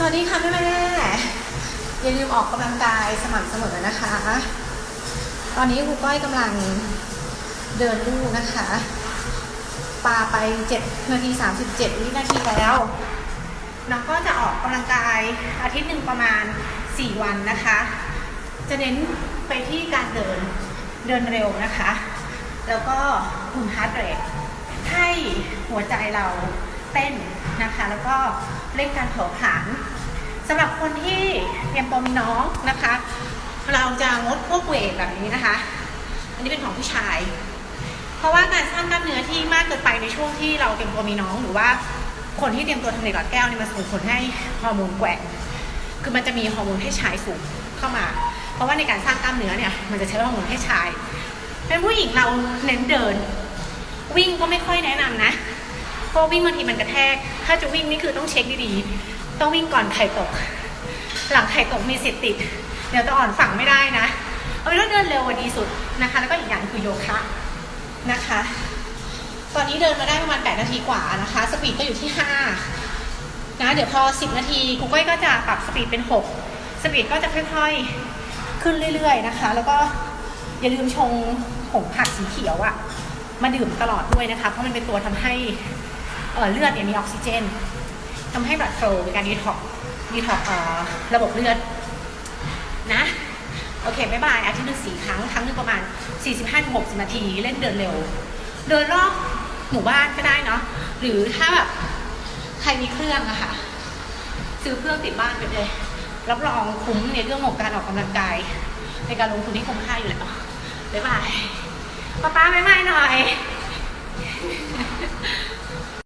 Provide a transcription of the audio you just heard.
สวัสดีค่ะแม่แม่อย่าลืมออกกำลังกายสม่ำเสมอนะคะ ตอนนี้ครูก้อยกำลังเดินลู่นะคะปาไป7นาที37วินาทีแล้วน้องก็จะออกกำลังกายอาทิตย์หนึ่งประมาณ 4 วันนะคะ จะเน้นไปที่การเดินเดินเร็วนะคะ แล้วก็คุมฮาร์ดเรทให้หัวใจเรา เต้นนะคะ แล้วก็เร่งการเผาผลาญสำหรับคนที่เตรียมตัวมีน้องนะคะ เราจะงดพวกเวทแบบนี้นะคะ อันนี้เป็นของผู้ชาย เพราะว่าการสร้างกล้ามเนื้อที่มากเกินไปในช่วงที่เราเตรียมตัวมีน้องหรือว่าคนที่เตรียมตัวทำเด็กหลอดแก้วเนี่ยมันส่งผลให้ฮอร์โมนแกว่งคือมันจะมีฮอร์โมนเพศชายสูงเข้ามา เพราะว่าในการสร้างกล้ามเนื้อเนี่ยมันจะใช้ฮอร์โมนเพศชายเป็นผู้หญิงเราเน้นเดิน วิ่งก็ไม่ค่อยแนะนำนะ เพราะวิ่งบางทีมันกระแทก ถ้าจะวิ่งนี่คือต้องเช็คดีๆ ต้องวิ่งก่อนไข่ตก หลังไข่ตกมีสิทธิ์ติด เดี๋ยวจะอ่อนฝั่งไม่ได้นะ เอาเป็นว่าเดินเร็วกว่าดีสุดนะคะ แล้วก็อีกอย่างคือโยคะนะคะ ตอนนี้เดินมาได้ประมาณ 8 นาทีกว่านะคะ สปีดก็อยู่ที่ 5 นะ เดี๋ยวพอ 10 นาทีกูก้อยก็จะปรับสปีดเป็น 6 สปีดก็จะค่อยๆ ขึ้นเรื่อยๆนะคะ แล้วก็อย่าลืมชงผงผักสีเขียวอะมาดื่มตลอดด้วยนะคะ เพราะมันเป็นตัวทำให้ เอ่อเลือดเนี่ยมีออกซิเจนทำให้ blood flow ในการดีท็อกดีท็อกระบบเลือดนะโอเคบายบายอาทิตย์หนึ่งสี่ครั้ง ครั้งหนึ่งประมาณ 45-60 นาที เล่นเดินเร็ว เดินรอบหมู่บ้านก็ได้เนาะหรือถ้าแบบใครมีเครื่องอะค่ะ ซื้อเครื่องติดบ้านไปเลย รับรองคุ้มในเรื่องของการออกกำลังกาย ในการลงทุนที่คุ้มค่าอยู่แล้วบ๊ายบาย ป้าป้าบ๊ายบายหน่อย